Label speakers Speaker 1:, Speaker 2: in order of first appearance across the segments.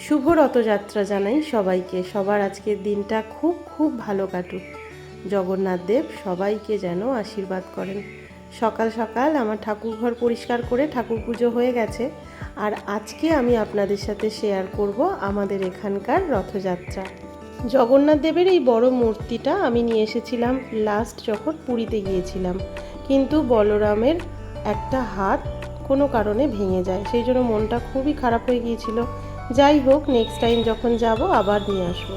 Speaker 1: শুভ রথযাত্রা জানাই সবাইকে। সবার আজকের দিনটা খুব খুব ভালো কাটুক। জগন্নাথ দেব সবাইকে যেন আশীর্বাদ করেন। সকাল সকাল আমার ঠাকুর ঘর পরিষ্কার করে ঠাকুর পুজো হয়ে গেছে। আর আজকে আমি আপনাদের সাথে শেয়ার করব আমাদের এখানকার রথযাত্রা। জগন্নাথ দেবের এই বড় মূর্তিটা আমি নিয়ে এসেছিলাম লাস্ট যখন পুরীতে গিয়েছিলাম। কিন্তু বলরামের একটা হাত কোনো কারণে ভেঙে যায়। সেই জন্য মনটা খুবই খারাপ হয়ে গিয়েছিল। যাই হোক নেক্সট টাইম যখন যাব আবার নিয়ে আসব।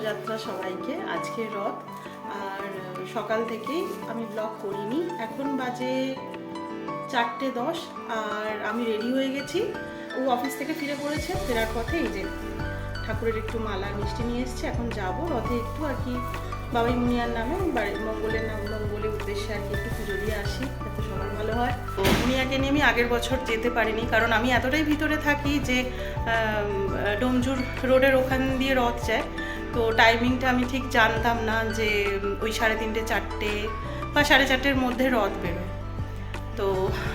Speaker 1: রথযাত্রা সবাইকে আজকে রথ। আর সকাল থেকেই আমি ব্লগ করিনি। এখন বাজে চারটে দশ, আর আমি রেডি হয়ে গেছি। ও অফিস থেকে ফিরে পড়েছে, ফেরার পথে এই যে ঠাকুরের একটু মালা, মিষ্টি নিয়ে এসছে। এখন যাব রথে একটু আর কি বাবাই মুনিয়ার নামে বাড়ির মঙ্গলের নাম, মঙ্গলের উদ্দেশ্যে আর কি একটু পুজো দিয়ে আসি, যাতে সবার ভালো হয়। মুনিয়াকে নিয়ে আমি আগের বছর যেতে পারিনি, কারণ আমি এতটাই ভিতরে থাকি যে ডোমজুর রোডের ওখান দিয়ে রথ যায়। তো টাইমিংটা আমি ঠিক জানতাম না যে ওই সাড়ে তিনটে, চারটে বা সাড়ে চারটের মধ্যে রথ বেরোয়। তো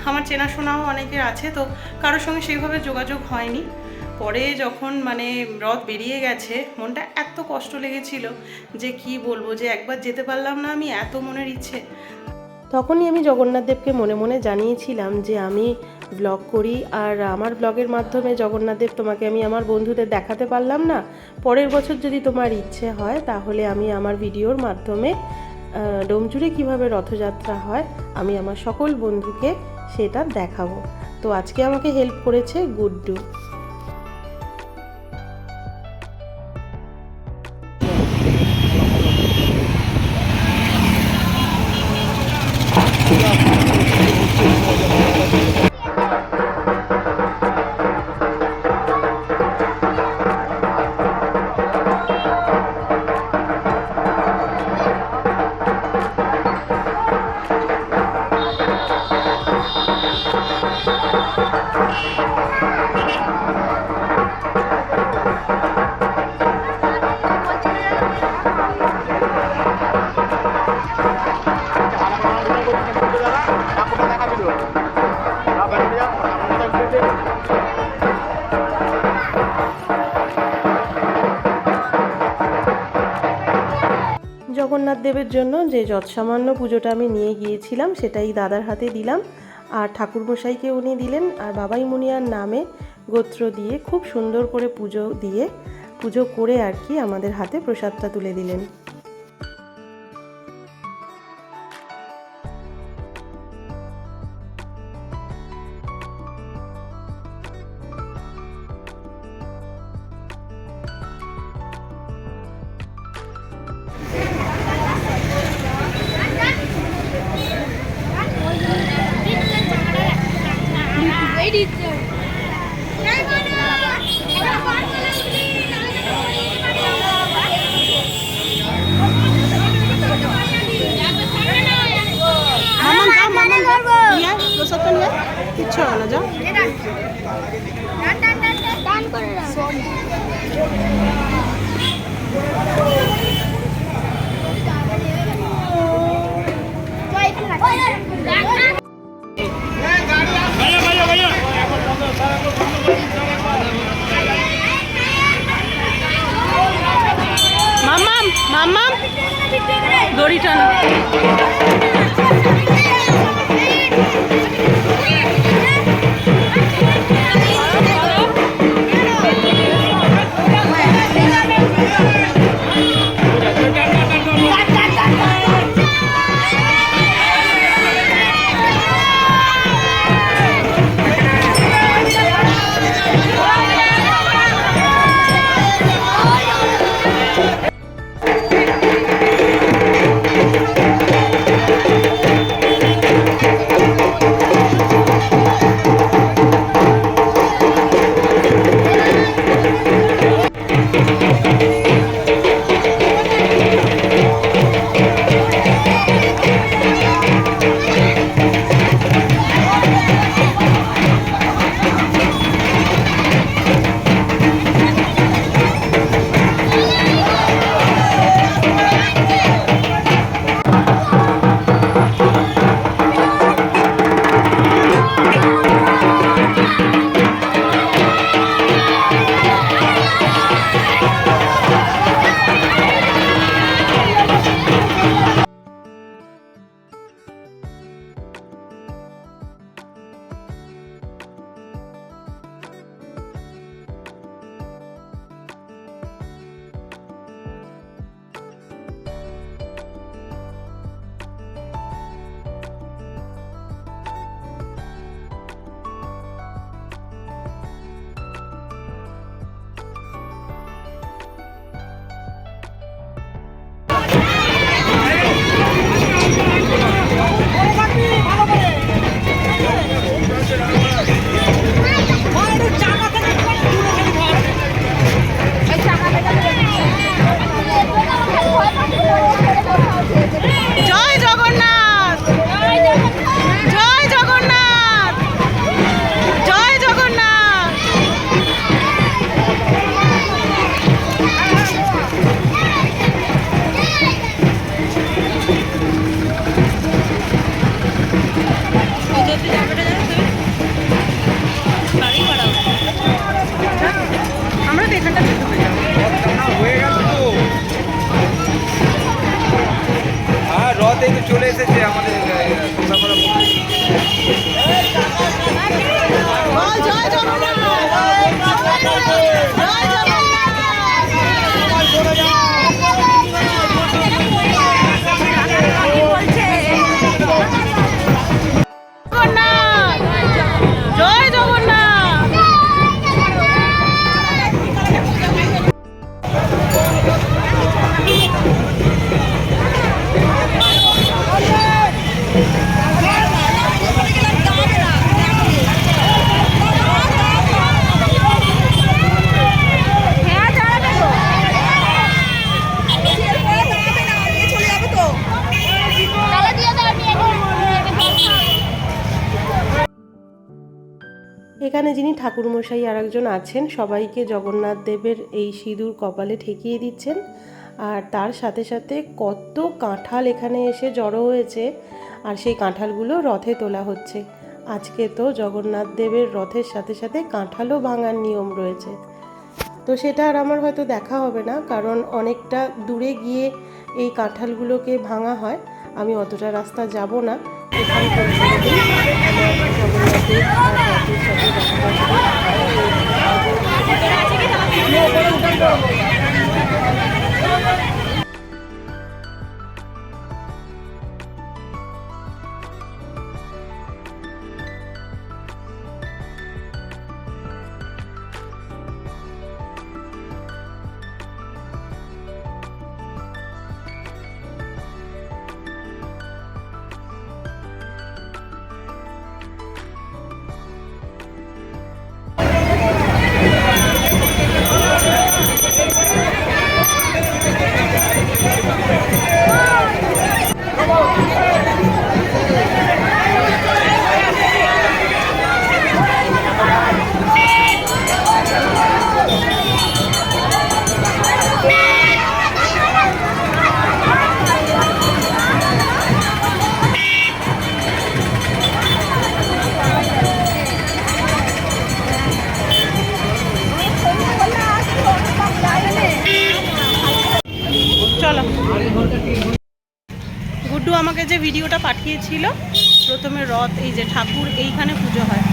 Speaker 1: আমার চেনাশোনাও অনেকের আছে, তো কারোর সঙ্গে সেইভাবে যোগাযোগ হয়নি। পরে যখন মানে রথ বেরিয়ে গেছে, মনটা এত কষ্ট লেগেছিল যে কি বলব, যে একবার যেতে পারলাম না আমি, এত মনের ইচ্ছে। তখনই আমি জগন্নাথ দেবকে মনে মনে জানিয়েছিলাম যে আমি ব্লগ করি। আর আমার ব্লগের মাধ্যমে জগন্নাথদেব তোমাকে আমি আমার বন্ধুদের দেখাতে পারলাম না। পরের বছর যদি তোমার ইচ্ছে হয়, তাহলে আমি আমার ভিডিওর মাধ্যমে ডোমজুড়ে কীভাবে রথযাত্রা হয়, আমি আমার সকল বন্ধুকে সেটা দেখাবো। তো আজকে আমাকে হেল্প করেছে গুড্ডু। জগন্নাথ দেবের জন্য যে যৎসামান্য পুজোটা আমি নিয়ে গিয়েছিলাম, সেটাই দাদার হাতে দিলাম। আর ঠাকুরমশাইকে উনি দিলেন, আর বাবাই মুনিয়ার নামে গোত্র দিয়ে খুব সুন্দর করে পুজো দিয়ে, পুজো করে আর কি আমাদের হাতে প্রসাদটা তুলে দিলেন। মাম্মাম মাম্মাম। দড়ি টানো। এখানে যিনি ঠাকুরমশাই আর একজন আছেন, সবাইকে জগন্নাথ দেবের এই সিঁদুর কপালে ঠেকিয়ে দিচ্ছেন। আর তার সাথে সাথে কত কাঁঠাল এখানে এসে জড়ো হয়েছে, আর সেই কাঁঠালগুলো রথে তোলা হচ্ছে। আজকে তো জগন্নাথ দেবের রথের সাথে সাথে কাঁঠালও ভাঙার নিয়ম রয়েছে। তো সেটা আর আমার হয়তো দেখা হবে না, কারণ অনেকটা দূরে গিয়ে এই কাঁঠালগুলোকে ভাঙা হয়। আমি অতটা রাস্তা যাব না। এখানে পৌঁছে গেলেই ভিডিওটা পাঠিয়েছিল। প্রথমে রথ, এই যে ঠাকুর, এইখানে পুজো হয়।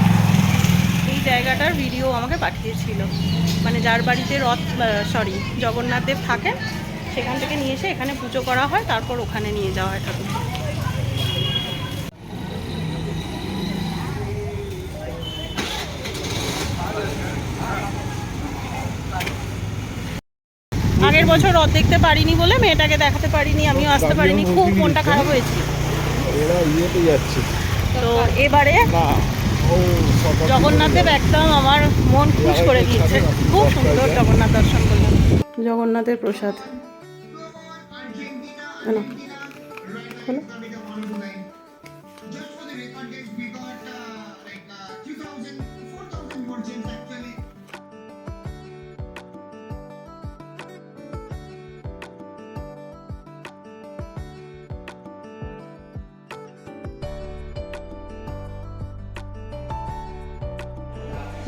Speaker 1: এই জায়গাটার ভিডিও আমাকে পাঠিয়েছিল। মানে যার বাড়িতে রথ সরি জগন্নাথ দেব থাকেন, সেখান থেকে নিয়ে এসে এখানে পুজো করা হয়, তারপর ওখানে নিয়ে যাওয়া হয় ঠাকুর আগের বছর রথ দেখতে পারিনি বলে, মেয়েটাকে দেখাতে পারিনি, আমিও আসতে পারিনি, খুব মনটা খারাপ হয়েছিল।
Speaker 2: এরা ইয়েতে যাচ্ছে।
Speaker 1: তো এবারে
Speaker 2: না ও সকাল
Speaker 1: জগন্নাথ দেব একদম আমার মন খুশ করে দিয়েছে। খুব সুন্দর জগন্নাথ দর্শন করলাম জগন্নাথের প্রসাদ। নাও,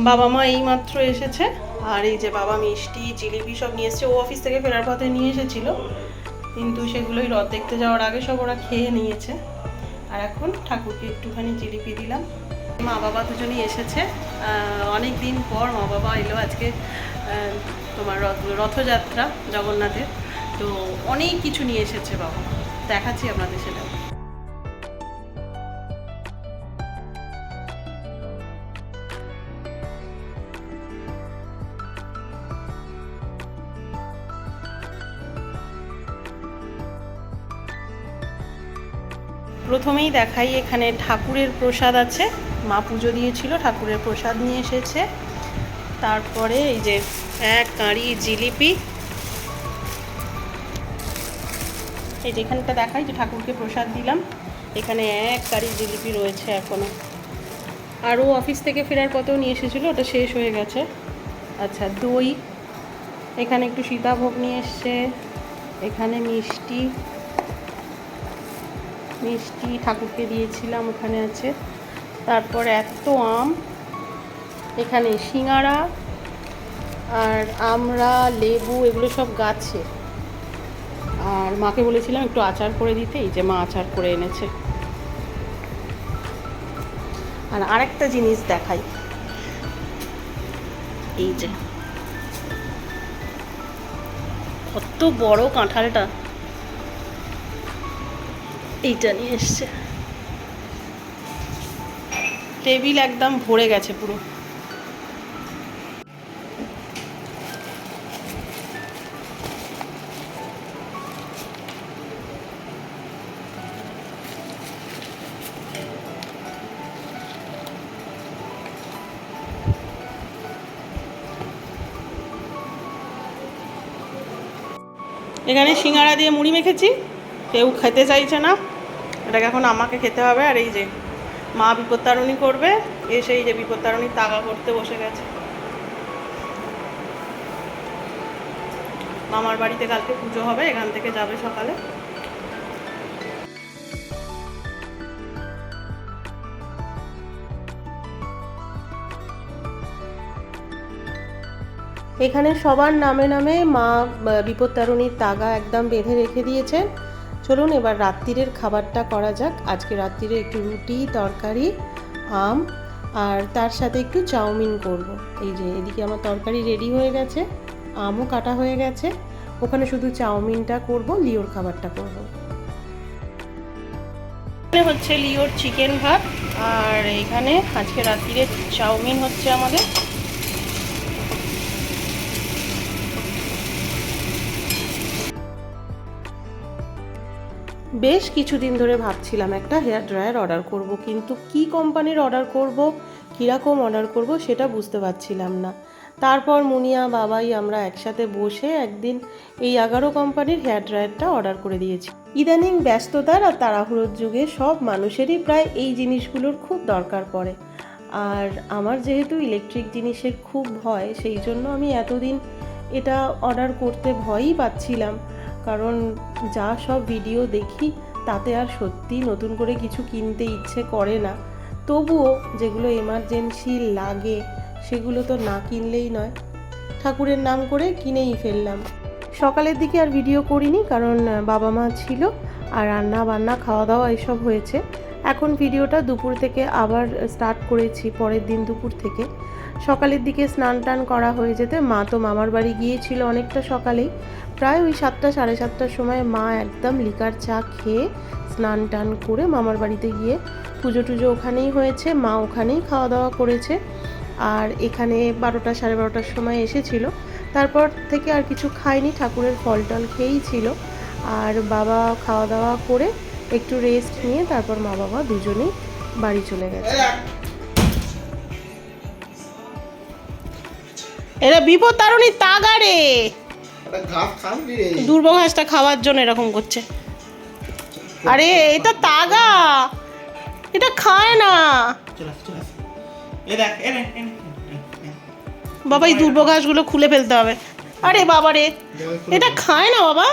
Speaker 1: বাবা মা এইমাত্র এসেছে। আর এই যে বাবা মিষ্টি, জিলিপি সব নিয়ে এসেছে। ও অফিস থেকে ফেরার পথে নিয়ে এসেছিল। কিন্তু সেগুলোই রথ দেখতে যাওয়ার আগে সব ওরা খেয়ে নিয়েছে। আর এখন ঠাকুরকে একটুখানি জিলিপি দিলাম। মা বাবা দুজনেই এসেছে। অনেক দিন পর মা বাবা এলো আজকে তোমার রথ, রথযাত্রা, জগন্নাথের। তো অনেক কিছু নিয়ে এসেছে বাবা দেখাচ্ছি আপনাদের সেটা। প্রথমেই দেখাই, এখানে ঠাকুরের প্রসাদ আছে। মা পুজো দিয়েছিল, ঠাকুরের প্রসাদ নিয়ে এসেছে। তারপরে এই যে এক কাঁড়ি জিলিপি। এই যে এখানটা দেখাই যে ঠাকুরকে প্রসাদ দিলাম। এখানে এক কাঁড়ি জিলিপি রয়েছে এখনও। আরও অফিস থেকে ফেরার পথেও নিয়ে এসেছিল, ওটা শেষ হয়ে গেছে। আচ্ছা দই। এখানে একটু সীতাভোগ নিয়ে এসছে। এখানে মিষ্টি। মিষ্টি ঠাকুরকে দিয়েছিলাম, ওখানে আছে। তারপর এত আম, এখানে সিঙাড়া আর আমরা, লেবু, এগুলো সব গাছে। আর মাকে বলেছিলাম একটু আচার করে দিতে এই যে মা আচার করে এনেছে। আর আরেকটা জিনিস দেখাই। এই যে, কত বড় কাঁঠালটা। এইটা নিয়ে এসছে। টেবিল একদম ভরে গেছে পুরো। এখানে সিঙ্গারা দিয়ে মুড়ি মেখেছি। কেউ খেতে চাইছে না। এটাকে এখন আমাকে খেতে হবে আর এই যে মা বিপত্তারণী করবে, এসে এই যে বিপত্তারণী তাগা করতে বসে গেছে। মামার বাড়িতে কালকে পুজো হবে, এখান থেকে যাবে সকালে। এখানে সবার নামে নামে মা বিপত্তারণীর তাগা একদম বেঁধে রেখে দিয়েছেন চলুন এবার রাত্রিরের খাবারটা করা যাক আজকে রাত্রিরে একটু রুটি, তরকারি, আম, আর তার সাথে একটু চাউমিন করব। এই যে এদিকে আমার তরকারি রেডি হয়ে গেছে, আমও কাটা হয়ে গেছে ওখানে শুধু চাউমিনটা করব, লিওর খাবারটা করব। হচ্ছে লিওর চিকেন ভাত, আর এখানে আজকে রাত্রিরে চাউমিন হচ্ছে আমাদের বেশ কিছুদিন ধরে ভাবছিলাম একটা হেয়ার ড্রায়ার অর্ডার করব, কিন্তু কি কোম্পানির অর্ডার করব, কীরকম অর্ডার করব সেটা বুঝতে পারছিলাম না। তারপর মুনিয়া, বাবাই আমরা একসাথে বসে একদিন এই এগারো কোম্পানির হেয়ার ড্রায়ারটা অর্ডার করে দিয়েছি। ইদানিং ব্যস্ততার আর তাড়াহুড়োর যুগে সব মানুষেরই প্রায় এই জিনিসগুলোর খুব দরকার পড়ে। আর আমার যেহেতু ইলেকট্রিক জিনিসের খুব ভয়, সেই জন্য আমি এতদিন এটা অর্ডার করতে ভয়ই পাচ্ছিলাম। কারণ যা সব ভিডিও দেখি, তাতে আর সত্যি নতুন করে কিছু কিনতে ইচ্ছে করে না। তবুও যেগুলো এমার্জেন্সি লাগে, সেগুলো তো না কিনলেই নয়। ঠাকুরের নাম করে কিনেই ফেললাম। সকালের দিকে আর ভিডিও করিনি, কারণ বাবা মা ছিল, আর রান্না বান্না খাওয়া দাওয়া এসব হয়েছে। এখন ভিডিওটা দুপুর থেকে আবার স্টার্ট করেছি, পরের দিন দুপুর থেকে। সকালের দিকে স্নান টান করা হয়ে যেতে মা তো মামার বাড়ি গিয়েছিল অনেকটা সকালেই। প্রায় ওই সাতটা, সাড়ে সাতটার সময় মা একদম লিকার চা খেয়ে স্নান টান করে মামার বাড়িতে গিয়ে পুজো টুজো ওখানেই হয়েছে, মা ওখানেই খাওয়া দাওয়া করেছে। আর এখানে বারোটা, সাড়ে বারোটার সময় এসেছিল। তারপর থেকে আর কিছু খায়নি ঠাকুরের ফল টল খেয়েই ছিল। আর বাবা খাওয়া দাওয়া করে একটু রেস্ট নিয়ে তারপর মা বাবা দুজনেই বাড়ি চলে গেছে। এরা বিপদ তারণী তাগারে। দুর্ব ঘাসটা খাওয়ার জন্য এরকম করছে। আরে এটা তাগা। এটা খায় না। বাবা এই দুর্ব ঘাসগুলো খুলে ফেলতে হবে। আরে বাবা রে এটা খায় না বাবা।